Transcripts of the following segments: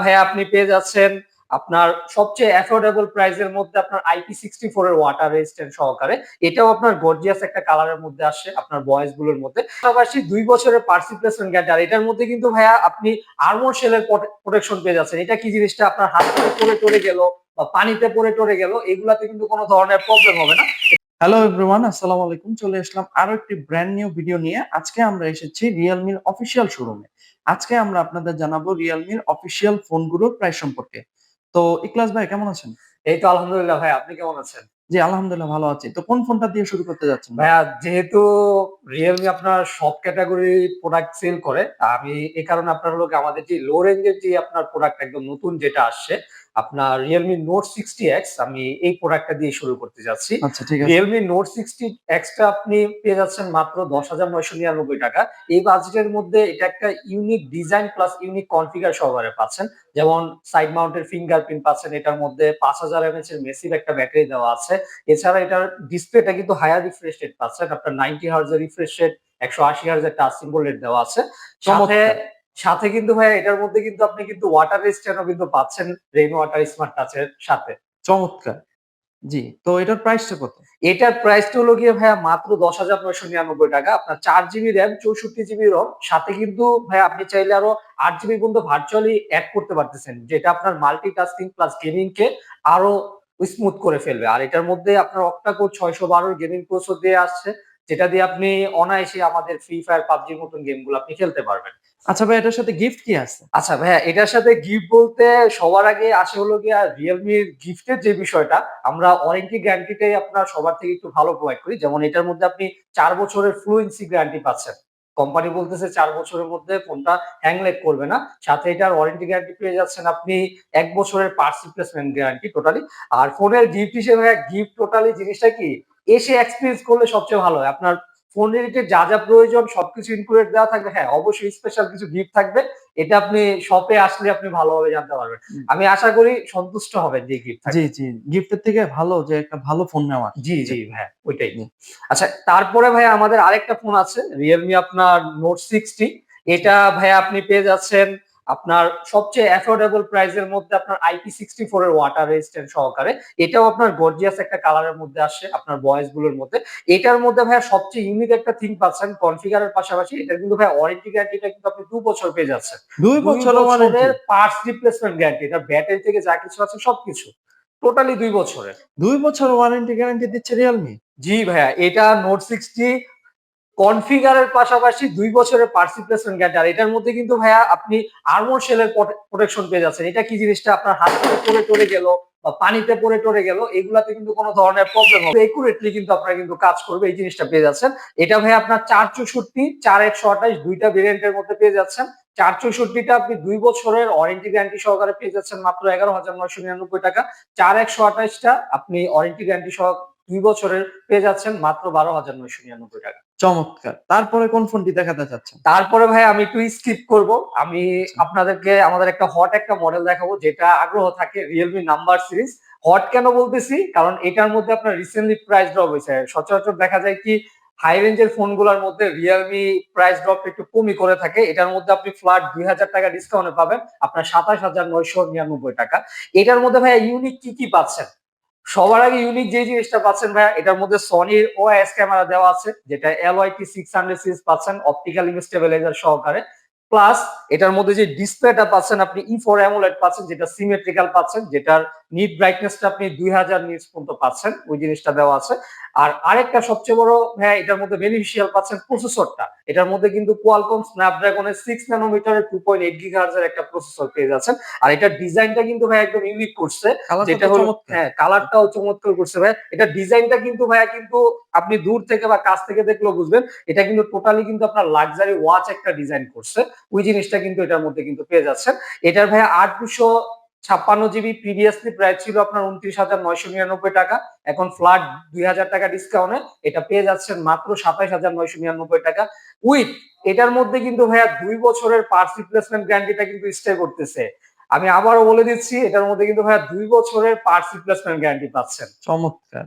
ভাইয়া আপনি পেয়ে যাচ্ছেন আপনার সবচেয়ে অ্যাফোর্ডেবল প্রাইসের মধ্যে আপনার আইপি সিক্সটি ফোর এর ওয়াটার রেজিস্ট্যান্ট সহকারে। এটাও আপনার গর্জিয়াস একটা কালারের মধ্যে আসে, আপনার বয়েসগুলোর মধ্যে। পাশাপাশি দুই বছরের পার্সি প্লেসমেন্ট গ্যারান্টি আর এটার মধ্যে কিন্তু ভাইয়া আপনি আর্মর শেলের প্রোটেকশন পেয়ে যাচ্ছেন। এটা কি জিনিসটা? আপনার হাত পড়ে টরে গেল বা পানিতে পড়ে টরে গেল, এগুলাতে কিন্তু কোনো ধরনের প্রবলেম হবে না। হ্যালো এভরিওয়ান আসসালামু আলাইকুম। চলে আসলাম আরও একটি ব্র্যান্ড নিউ ভিডিও নিয়ে। আজকে আমরা এসেছি রিয়েলমির অফিসিয়াল শোরুমে আজকে আমরা আপনাদের জানাব রিয়েলমির অফিসিয়াল ফোনগুলোর প্রাইস সম্পর্কে। তো ইকলাস ভাই কেমন আছেন? এই তো আলহামদুলিল্লাহ ভাই আপনি কেমন আছেন? জি আলহামদুলিল্লাহ ভালো আছি। তো কোন ফোনটা দিয়ে শুরু করতে যাচ্ছেন? ভাই ভাইয়া যেহেতু রিয়েলমি আপনার সব ক্যাটাগরি প্রোডাক্ট সেল করে আমি এই কারণে আপনার হলো আমাদের যে লো রেঞ্জের যে আপনার প্রোডাক্ট একদম নতুন যেটা আসছে আপনার রিয়েলমি নোট সিক্সটি এক্স আমি এই প্রোডাক্টটা দিয়ে শুরু করতে যাচ্ছি। রিয়েলমি নোট সিক্সটি এক্সটা আপনি পেয়ে যাচ্ছেন মাত্র দশ হাজার নয়শো নিরানব্বই টাকা। এই বাজেটের মধ্যে এটা একটা unique design plus unique configure সহকারে পাচ্ছেন। যেমন সাইড মাউন্টের ফিঙ্গারপ্রিন্ট পাচ্ছেন এটার মধ্যে পাঁচ হাজার এমএচ এর মেসিভ একটা ব্যাটারি দেওয়া আছে। এছাড়া এটার ডিসপ্লেটা কিন্তু হায়ার রিফ্রেশ রেট পাচ্ছেন। আপনার নাইনটি হার্জের রিফ্রেশ রেট একশো আশি হার্জের টাচ সিম্বল রেট দেওয়া আছে। সাথে। সাথে কিন্তু ভাইয়া এটার মধ্যে কিন্তু আপনি কিন্তু ওয়াটার রেজিস্ট্যান্টও কিন্তু পাচ্ছেন রেইন ওয়াটার স্মার্ট টাচের সাথে। চমৎকার। জি তো এটার প্রাইসটা কত? এটার প্রাইসটা হলো গিয়ে ভাইয়া মাত্র দশ হাজার নয়শো নিরানব্বই টাকা। আপনার চার জিবি র্যাম চৌষট্টি জিবি রম সাথে কিন্তু ভাইয়া আপনি চাইলে আরও আট জিবি পর্যন্ত ভার্চুয়ালি অ্যাড করতে পারতেছেন যেটা আপনার মাল্টি টাস্কিং প্লাস গেমিং কে আরও স্মুথ করে ফেলবে। আর এটার মধ্যে আপনার অক্টা কোড ছয়শো বারোর গেমিং প্রসেসর দিয়ে আসছে যেটা দিয়ে আপনি অনায়াসে আমাদের ফ্রি ফায়ার পাবজির মতন গেমগুলো আপনি খেলতে পারবেন। আচ্ছা ভাই এটার সাথে গিফট কি আছে? আচ্ছা ভাইয়া এটার সাথে গিফট বলতে সবার আগে আসে হলো গিয়া রিয়েলমির গিফটের যে বিষয়টা আমরা ওয়ারেন্টি গ্যারান্টিটাই আপনার সবার থেকে একটু ভালো প্রোভাইড করি। যেমন এটার মধ্যে আপনি চার বছরের ফ্লুয়েন্সি গ্যারান্টি পাচ্ছেন। কোম্পানি বলতেছে চার বছরের মধ্যে ফোনটা হ্যাংলেক করবে না। সাথে এটার ওয়ারেন্টি গ্যারান্টি পেয়ে যাচ্ছেন আপনি এক বছরের পার্টস রিপ্লেসমেন্ট গ্যারান্টি টোটালি আর ফোনের গিফট হিসেবে গিফট টোটালি জিনিসটা কি? এসে এক্সপিরিয়েন্স করলে সবচেয়ে ভালো হয়। আপনার ফোন রিলেটেড যা যা প্রয়োজন সবকিছু ইনক্লুডেড দেওয়া থাকবে। হ্যাঁ অবশ্যই স্পেশাল কিছু গিফট থাকবে। এটা আপনি শপে আসলে আপনি ভালোভাবে জানতে পারবেন। আমি আশা করি সন্তুষ্ট হবেন যে গিফট জি জি। গিফটের থেকে ভালো যে একটা ভালো ফোন নেওয়া। জি জি ভাই ওইটাই। আচ্ছা তারপরে ভাই আমাদের আরেকটা ফোন আছে রিয়েলমি আপনার নোট সিক্সটি এটা ভাই আপনি পেয়ে যাচ্ছেন আপনার সবচেয়ে অ্যাফোর্ডেবল প্রাইসের মধ্যে আপনার আইপি সিক্সটি ফোর এর ওয়াটার রেজিস্ট্যান্ট সহকারে। এটাও আপনার গর্জিয়াস একটা কালারের মধ্যে আসে আপনার বয়েসগুলোর মধ্যে। এটার মধ্যে ভাইয়া সবচেয়ে ইউনিক একটা থিং পাচ্ছেন কনফিগারের পাশাপাশি। এটা কিন্তু ভাই ওয়ারেন্টি গ্যারান্টিটা কিন্তু আপনি দু বছর পেয়ে যাচ্ছেন। দুই বছরের পার্টস রিপ্লেসমেন্ট গ্যারান্টি এটা ব্যাটারি থেকে যা কিছু আছে সবকিছু। টোটালি দুই বছরের। দুই বছর ওয়ারেন্টি গ্যারান্টি দিচ্ছে রিয়েলমি জি ভাইয়া এটা নোট সিক্সটি কনফিগারের পাশাপাশি দুই বছরের পার্সি প্লেসমেন্ট গ্যারান্টি এটার মধ্যে কিন্তু ভাইয়া আপনি আর্মর শেলের প্রোটেকশন পেয়ে যাচ্ছেন। এটা কি জিনিসটা? আপনার হাত থেকে পড়ে টরে গেল বা পানিতে পড়ে টরে গেল, এগুলাতে কিন্তু কোনো ধরনের প্রবলেম হবে। একুরেটলি কিন্তু আপনারা কিন্তু কাজ করবে, এই জিনিসটা পেয়ে যাচ্ছেন। এটা ভাই আপনার চার চৌষট্টি, চার একশো আঠাশ, দুইটা ভেরিয়েন্টের মধ্যে পেয়ে যাচ্ছেন। চার চৌষট্টিটা আপনি দুই বছরের ওয়ারেন্টি গ্যারান্টি সহকারে পেয়ে যাচ্ছেন মাত্র এগারো হাজার নয়শো নিরানব্বই টাকা। চার একশো আঠাশটা আপনি ওয়ারেন্টি গ্যারান্টি সহ দুই বছরের পেয়ে যাচ্ছেন মাত্র বারো হাজার নয়শো নিরানব্বই টাকা। চমৎকার। তারপরে কোন ফোনটি দেখাতে চাচ্ছেন? তারপরে ভাই আমি একটু স্কিপ করব। আমি আপনাদেরকে আমাদের একটা হট একটা মডেল দেখাবো যেটা আগ্রহ থাকে রিয়েলমি নাম্বার সিরিজ হট কেন বলতেছি? কারণ এটার মধ্যে আপনার রিসেন্টলি প্রাইস ড্রপ হয়েছে। সচরাচর দেখা যায় কি হাই রেঞ্জের ফোনগুলোর মধ্যে রিয়েলমি প্রাইস ড্রপ একটু কমই করে থাকে। এটার মধ্যে আপনি ফ্ল্যাট দুই হাজার টাকা ডিসকাউন্টে পাবেন। আপনার সাতাশ হাজার নয়শো নিরানব্বই টাকা। এটার মধ্যে ভাই ইউনিক কি কি পাচ্ছেন? সবার আগে ইউনিক যে জিনিসটা পাচ্ছেন ভাইয়া, এটার মধ্যে সনির এস ক্যামেরা দেওয়া আছে, যেটা L Y LYT six hundred series পাচ্ছেন অপটিক্যাল ইমেজ স্টেবিলাইজার সহকারে। প্লাস এটার মধ্যে যে ডিসপ্লেটা পাচ্ছেন, আপনি ই ফোর অ্যামোলেট পাচ্ছেন, যেটা সিমেট্রিক্যাল পাচ্ছেন, যেটার নিট ব্রাইটনেসটা আপনি দুই হাজার নিটস পর্যন্ত পাচ্ছেন ওই জিনিসটা দেওয়া আছে। আর আরেকটা সবচেয়ে বড় হ্যাঁ এটার মধ্যে বেনিফিশিয়াল পাচ্ছেন প্রসেসরটা এটার মধ্যে কিন্তু কোয়ালকম স্ন্যাপড্রাগনের সিক্স ন্যানোমিটারের টু পয়েন্ট এইট গিগাহার্জের একটা প্রসেসর পেয়ে যাচ্ছেন। আর এটার ডিজাইনটা কিন্তু ভাই একদম ইউনিক করছে। যেটা হলো হ্যাঁ কালারটাও চমৎকার করছে ভাই এটা ডিজাইনটা কিন্তু ভাইয়া কিন্তু আপনি দূর থেকে বা কাছ থেকে দেখলেও বুঝবেন। এটা কিন্তু টোটালি কিন্তু আপনার লাক্সারি ওয়াচ একটা ডিজাইন করছে। ওই জিনিসটা কিন্তু এটার মধ্যে কিন্তু পেয়ে যাচ্ছেন। এটার ভাইয়া আট দুশো ছাপ্পান্ন জিবি প্রিভিয়াসলি প্রাইস ছিল আপনার উনত্রিশ হাজার নয়শো নিরানব্বই টাকা। এখন ফ্ল্যাট দুই হাজার টাকা ডিসকাউন্টে এটা পেয়ে যাচ্ছেন মাত্র সাতাইশ হাজার নয়শো নিরানব্বই টাকা। উইথ এটার মধ্যে কিন্তু ভাইয়া দুই বছরের পার্স রিপ্লেসমেন্ট গ্যারান্টিটা কিন্তু স্টে করতেছে। আমি আবারও বলে দিচ্ছি, এটার মধ্যে কিন্তু ভাইয়া দুই বছরের পার্টস রিপ্লেসমেন্ট গ্যারান্টি পাচ্ছেন। চমৎকার।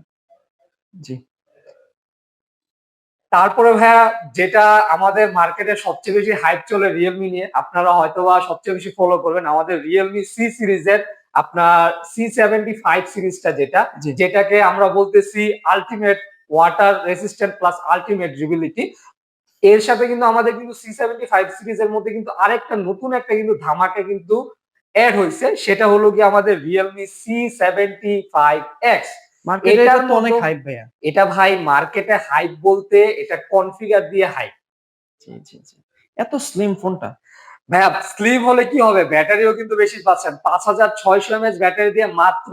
জি। তারপরে ভাইয়া যেটা আমাদের মার্কেটে সবচেয়ে বেশি হাইপ চলে রিয়েলমি নিয়ে আপনারা হয়তো বা সবচেয়ে বেশি ফলো করবেন আমাদের রিয়েলমি সি সিরিজের আপনার সি সেভেন্টি ফাইভ সিরিজটা যেটা যেটাকে আমরা বলতেছি ultimate water resistant plus ultimate durability এর সাথে কিন্তু আমাদের কিন্তু সি সেভেন্টি ফাইভ সিরিজের মধ্যে কিন্তু আরেকটা নতুন একটা কিন্তু ধামাকা কিন্তু অ্যাড হয়েছে সেটা হলো কি আমাদের Realme C seventy five X মার্কেটে এটা তো অনেক হাইপ ভাইয়া। এটা ভাই মার্কেটে হাইপ বলতে এটা কনফিগার দিয়ে হাইপ জি জি জি। এত স্লিম ফোনটা ভাইয়া স্লিম হলে কি হবে? ব্যাটারিও কিন্তু বেশি পাচ্ছেন। পাঁচ হাজার ছয়শো এমএচ ব্যাটারি দিয়ে মাত্র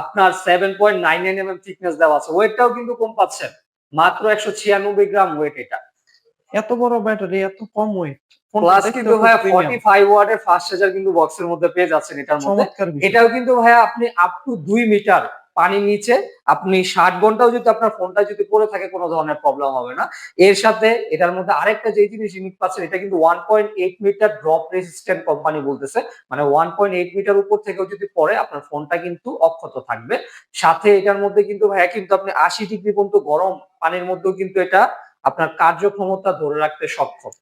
আপনার seven point nine nine M thickness দেওয়া আছে। ওয়েটটাও কিন্তু কম পাচ্ছেন। মাত্র একশো ছিয়ানব্বই গ্রাম ওয়েট এটা। এত বড় ব্যাটারি এত কম ওয়েট প্লাস কিন্তু ভাইয়া ফর্টি ফাইভ ওয়াটের ফাস্ট চার্জার কিন্তু বক্সের মধ্যে পেয়ে যাচ্ছেন এটার মধ্যে। এটাও কিন্তু ভাইয়া আপনি আপ টু দুই মিটার পানির নিচে আপনি ষাট ঘন্টাও যদি আপনার ফোনটা যদি পড়ে থাকে, কোনো ধরনের প্রবলেম হবে না। এর সাথে এটার মধ্যে আরেকটা যে জিনিস ইউনিক পাচ্ছেন, এটা কিন্তু one point eight metre drop resistant company বলতেছে। মানে ওয়ান পয়েন্ট এইট মিটার উপর থেকেও যদি পড়ে, আপনার ফোনটা কিন্তু অক্ষত থাকবে। সাথে এটার মধ্যে কিন্তু ভাইয়া কিন্তু আপনি আশি ডিগ্রি পর্যন্ত গরম পানির মধ্যেও কিন্তু এটা আপনার কার্যক্ষমতা ধরে রাখতে সক্ষম।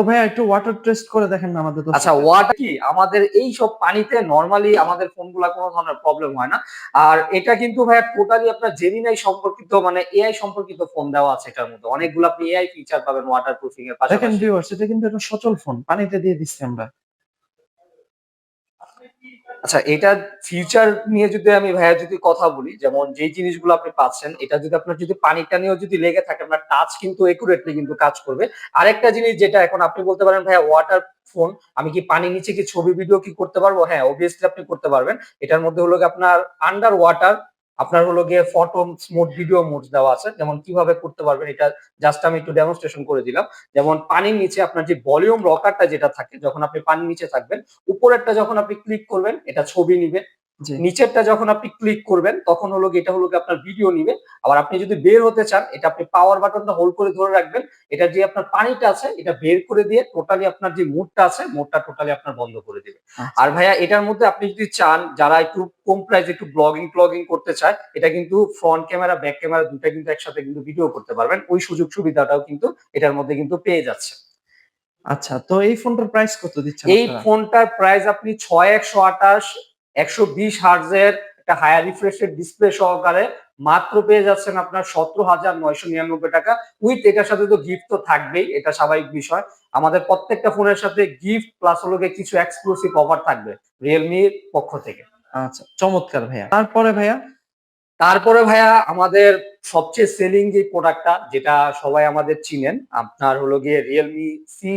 তো ভাইয়া একটু ওয়াটার টেস্ট করে দেখেন না আমাদের আচ্ছা ওয়াটার কি? আমাদের এই সব পানিতে নরমালি আমাদের ফোনগুলো কোনো ধরনের প্রবলেম হয় না। আর এটা কিন্তু ভাইয়া টোটালি আপনার জেমিনাই সম্পর্কিত মানে এআই সম্পর্কিত ফোন দেওয়া আছে এটার মধ্যে। অনেকগুলো আপনি এআই ফিচার পাবেন ওয়াটার প্রুফিং এর দেখেন ভিউয়ার্স এটা কিন্তু একটা সচল ফোন পানিতে দিয়ে দিচ্ছি আমরা। আচ্ছা এটা ফিউচার নিয়ে যদি আমি ভাইয়া যদি কথা বলি, যেমন যে জিনিসগুলো আপনি পাচ্ছেন, এটা যদি আপনার যদি পানিটা নিয়েও যদি লেগে থাকে, আপনার টাচ কিন্তু একুরেটলি কিন্তু কাজ করবে। আরেকটা জিনিস যেটা এখন আপনি বলতে পারেন ভাইয়া ওয়াটার ফোন আমি কি পানি নিচে কি ছবি ভিডিও কি করতে পারব? হ্যাঁ অবভিয়াসলি আপনি করতে পারবেন। এটার মধ্যে হলো আপনার আন্ডার ওয়াটার আপনার হলো গিয়ে ফটো মোড ভিডিও মোড দেওয়া আছে, যেমন কীভাবে করতে পারবেন এটা জাস্ট আমি একটু ডেমনস্ট্রেশন করে দিলাম। যেমন পানির নিচে আপনার যে ভলিউম রকারটা যেটা থাকে, যখন আপনি পানির নিচে থাকবেন, উপরেরটা যখন আপনি ক্লিক করবেন, এটা ছবি নিবে জি নিচেরটা যখন আপনি ক্লিক করবেন তখন হলো এটা হলো আপনার ভিডিও নিবে। আবার আপনি যদি বের হতে চান এটা আপনি পাওয়ার বাটনটা হোল্ড করে ধরে রাখবেন। এটা যে আপনার পানিটা আছে এটা বের করে দিয়ে টোটালি আপনার যে মুডটা আছে মুডটা টোটালি আপনার বন্ধ করে দিবে। আচ্ছা। আর ভাইয়া এটার মধ্যে আপনি যদি চান যারা একটু কম প্রাইস একটু ব্লগিং ব্লগিং করতে চায় এটা কিন্তু ফ্রন্ট ক্যামেরা ব্যাক ক্যামেরা দুটা কিন্তু একসাথে কিন্তু ভিডিও করতে পারবেন। ওই সুযোগ সুবিধাটাও কিন্তু এটার মধ্যে কিন্তু পেয়ে যাচ্ছে। আচ্ছা তো এই ফোনটার প্রাইস কত দিচ্ছেন এই ফোনটার প্রাইস আপনি ছয় একশো আঠাশ একশো বিশ হার্জের একটা হায়ার রিফ্রেশের ডিসপ্লে সহকারে মাত্র পেয়ে যাচ্ছেন আপনার সতেরো হাজার নয়শো নিরানব্বই টাকা। উইথ এটার সাথে তো গিফট তো থাকবেই এটা স্বাভাবিক বিষয়। আমাদের প্রত্যেকটা ফোনের সাথে গিফট প্লাস হলো কিছু এক্সক্লুসিভ অফার থাকবে রিয়েলমির পক্ষ থেকে। আচ্ছা চমৎকার ভাইয়া। তারপরে ভাইয়া? তারপরে ভাইয়া আমাদের সবচেয়ে সেলিং যে প্রোডাক্টটা যেটা সবাই আমাদের চিনেন আপনার হলো গিয়ে রিয়েলমি সি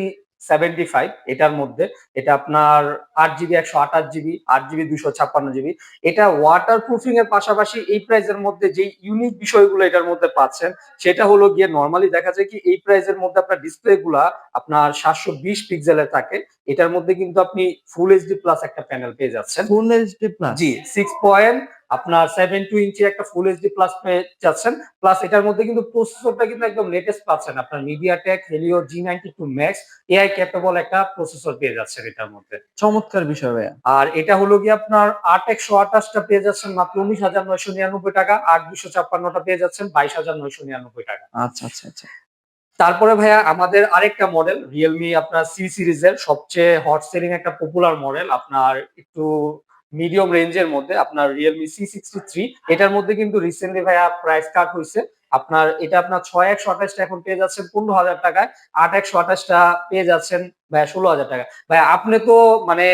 সেভেন্টি ফাইভ এটার মধ্যে। এটা আপনার আট জিবি একশো আঠাশ জিবি আট জিবি দুশো ছাপ্পান্ন জিবি এটা ওয়াটার প্রুফিং এর পাশাপাশি এই প্রাইসের মধ্যে যে ইউনিক বিষয়গুলো এটার মধ্যে পাচ্ছেন সেটা হলো গিয়ে নর্মালি দেখা যায় কি এই প্রাইসের মধ্যে আপনার ডিসপ্লে গুলা আপনার সাতশো বিশ পিক্সেলের থাকে। এটার মধ্যে কিন্তু আপনি ফুল এইচডি প্লাস একটা প্যানেল পেয়ে যাচ্ছেন। ফুল এইচডি প্লাস জি সিক্স পয়েন্ট আপনার সেভেন টু ইঞ্চি একটা ফুল এইচডি প্লাস পেয়ে যাচ্ছেন। প্লাস এটার মধ্যে কিন্তু প্রসেসরটা কিন্তু একদম লেটেস্ট পাচ্ছেন। আপনার MediaTek Helio G ninety two max AI capable একটা প্রসেসর পেয়ে যাচ্ছেন এটার মধ্যে। চমৎকার বিষয় ভাইয়া। আর এটা হলো গিয়ে আপনার আট একশো আঠাশটা পেয়ে যাচ্ছেন মাত্র উনিশ হাজার নয়শো নিরানব্বই টাকা আট দুশো ছাপ্পান্নটা পেয়ে যাচ্ছেন বাইশ হাজার নয়শো নিরানব্বই টাকা। আচ্ছা আচ্ছা আচ্ছা। তারপরে ভাইয়া আমাদের আরেকটা মডেল রিয়েলমি আপনার সি সিরিজের সবচেয়ে হট সেলিং একটা পপুলার মডেল আপনার একটু মিডিয়াম রেঞ্জের মধ্যে আপনার রিয়েলমি সি সিক্সটি থ্রি এটার মধ্যে কিন্তু রিসেন্টলি ভাইয়া প্রাইস কাট হয়েছে। আপনার এটা আপনার ছয় একশো আঠাশটা এখন পেয়ে যাচ্ছেন পনেরো হাজার টাকায় আট একশো আঠাশটা পেয়ে যাচ্ছেন ভাইয়া ষোলো হাজার টাকা ভাইয়া আপনি তো মানে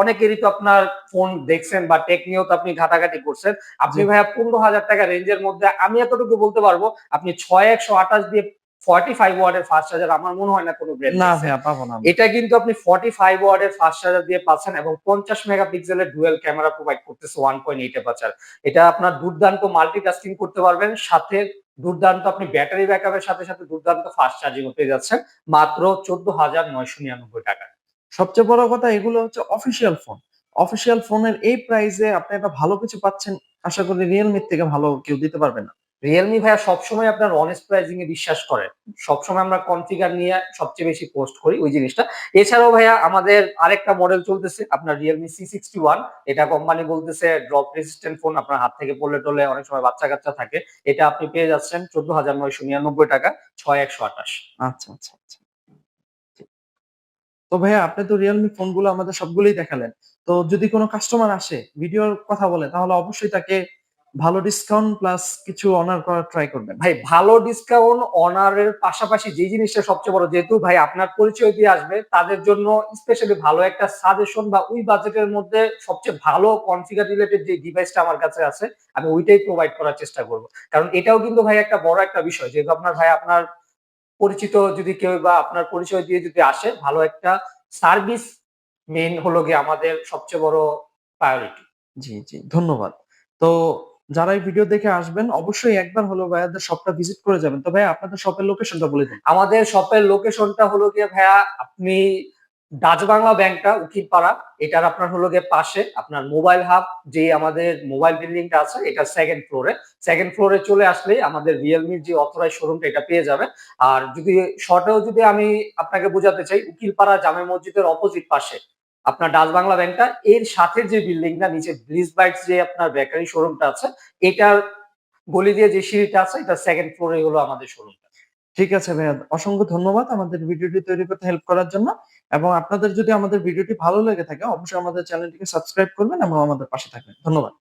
অনেকেরই তো আপনার ফোন দেখছেন বা টেক নিয়েও তো আপনি ঘাটাঘাটি করছেন। আপনি ভাইয়া পনেরো হাজার টাকা রেঞ্জের মধ্যে আমি এতটুকু বলতে পারব আপনি ছয় একশো আঠাশ দিয়ে ফর্টি ফাইভ ওয়ার্ডের ফাস্ট চার্জার আমার মনে হয় না কোনো ব্র্যান্ড না ভাইয়া পাবো না এটা কিন্তু আপনি ফর্টি ফাইভ ওয়ার্ডের ফাস্ট চার্জার দিয়ে পাচ্ছেন এবং পঞ্চাশ মেগাপিক্সেলের ডুয়েল ক্যামেরা প্রোভাইড করতেছে ওয়ান পয়েন্ট এইট এপাচার এটা আপনার দুর্দান্ত মাল্টিটাস্কিং করতে পারবেন সাথে দুর্দান্ত আপনি ব্যাটারি ব্যাকআপের সাথে সাথে দুর্দান্ত ফাস্ট চার্জিং পেয়ে যাচ্ছেন মাত্র চোদ্দ হাজার নয়শো নিরানব্বই টাকা। সবচেয়ে বড় কথা এগুলো হচ্ছে অফিসিয়াল ফোন অফিসিয়াল ফোনের এই প্রাইসে আপনি একটা ভালো কিছু পাচ্ছেন আশা করি রিয়েলমির থেকে ভালো কেউ দিতে পারবে না। রিয়েলমি ভাইয়া সবসময় আপনার অনেস্ট প্রাইজিং এ বিশ্বাস করে সবসময় আমরা কনফিগার নিয়ে সবচেয়ে বেশি পোস্ট করি ওই জিনিসটা। এছাড়াও ভাইয়া আমাদের আরেকটা মডেল চলতেছে, আপনার রিয়েলমি সি সিক্সটি ওয়ান এটা কোম্পানি বলতেছে ড্রপ রেজিস্ট্যান্ট ফোন আপনার হাত থেকে পড়লে টলে অনেক সময় বাচ্চা কাচ্চা থাকে। এটা আপনি পেয়ে যাচ্ছেন চোদ্দ হাজার নয়শো নিরানব্বই টাকা, ছয় একশো আঠাশ। আচ্ছা আচ্ছা আচ্ছা। তো ভাইয়া আপনি তো রিয়েলমি ফোনগুলো আমাদের সবগুলোই দেখালেন। তো যদি কোনো কাস্টমার আসে ভিডিওর কথা বলে, তাহলে অবশ্যই তাকে ভালো ডিসকাউন্ট প্লাস কিছু অনার করার ট্রাই করবেন। ভাই, ভালো ডিসকাউন্ট অনারের পাশাপাশি যে জিনিসটা সবচেয়ে বড়, যেহেতু ভাই আপনার পরিচয় দিয়ে আসবে, তাদের জন্য স্পেশালি ভালো একটা সাজেশন বা ওই বাজেটের মধ্যে সবচেয়ে ভালো কনফিগার রিলেটেড যে ডিভাইসটা আমার কাছে আছে, আমি ওইটাই প্রোভাইড করার চেষ্টা করব। কারণ এটাও কিন্তু ভাই একটা বড় একটা বিষয়, যেহেতু আপনার ভাই আপনার পরিচিত যদি কেউ বা আপনার পরিচয় দিয়ে যদি আসে, ভালো একটা সার্ভিস মেইন হলো গিয়ে আমাদের সবচেয়ে বড় প্রায়োরিটি জি জি, ধন্যবাদ। তো যারা এই ভিডিও দেখে আসবেন, অবশ্যই একবার হলো ভাইয়াদের শপটা ভিজিট করে যাবেন। তো ভাই আপনাদের শপের লোকেশনটা বলে দিন। আমাদের শপের লোকেশনটা হলো গিয়ে ভাইয়া, আপনি ডাচ বাংলা ব্যাংকটা, উকিলপাড়া। এটার আপনার হলো গিয়ে পাশে আপনার মোবাইল হাব যে আমাদের মোবাইল বিল্ডিংটা আছে, এটা সেকেন্ড ফ্লোরে সেকেন্ড ফ্লোরে চলে আসলেই আমাদের রিয়েলমির যে অথরাইজ শোরুমটা এটা পেয়ে যাবে আর যদি শর্টেও যদি আমি আপনাকে বোঝাতে চাই, উকিলপাড়া জামে মসজিদের অপোজিট পাশে আপনার ডাচ বাংলা ব্যাংকটা, এর সাথে যে বিল্ডিংটা, নিচে ব্রিজ বাইটস যে আপনার বেকারি শোরুমটা আছে, এটার গলি দিয়ে যে সিঁড়িটা আছে, এটা সেকেন্ড ফ্লোরে হলো আমাদের শোরুমটা ঠিক আছে ভাইয়া, অসংখ্য ধন্যবাদ আমাদের ভিডিওটি তৈরি করতে হেল্প করার জন্য। এবং আপনাদের যদি আমাদের ভিডিওটি ভালো লেগে থাকে, অবশ্যই আমাদের চ্যানেলটিকে সাবস্ক্রাইব করবেন এবং আমাদের পাশে থাকবেন। ধন্যবাদ।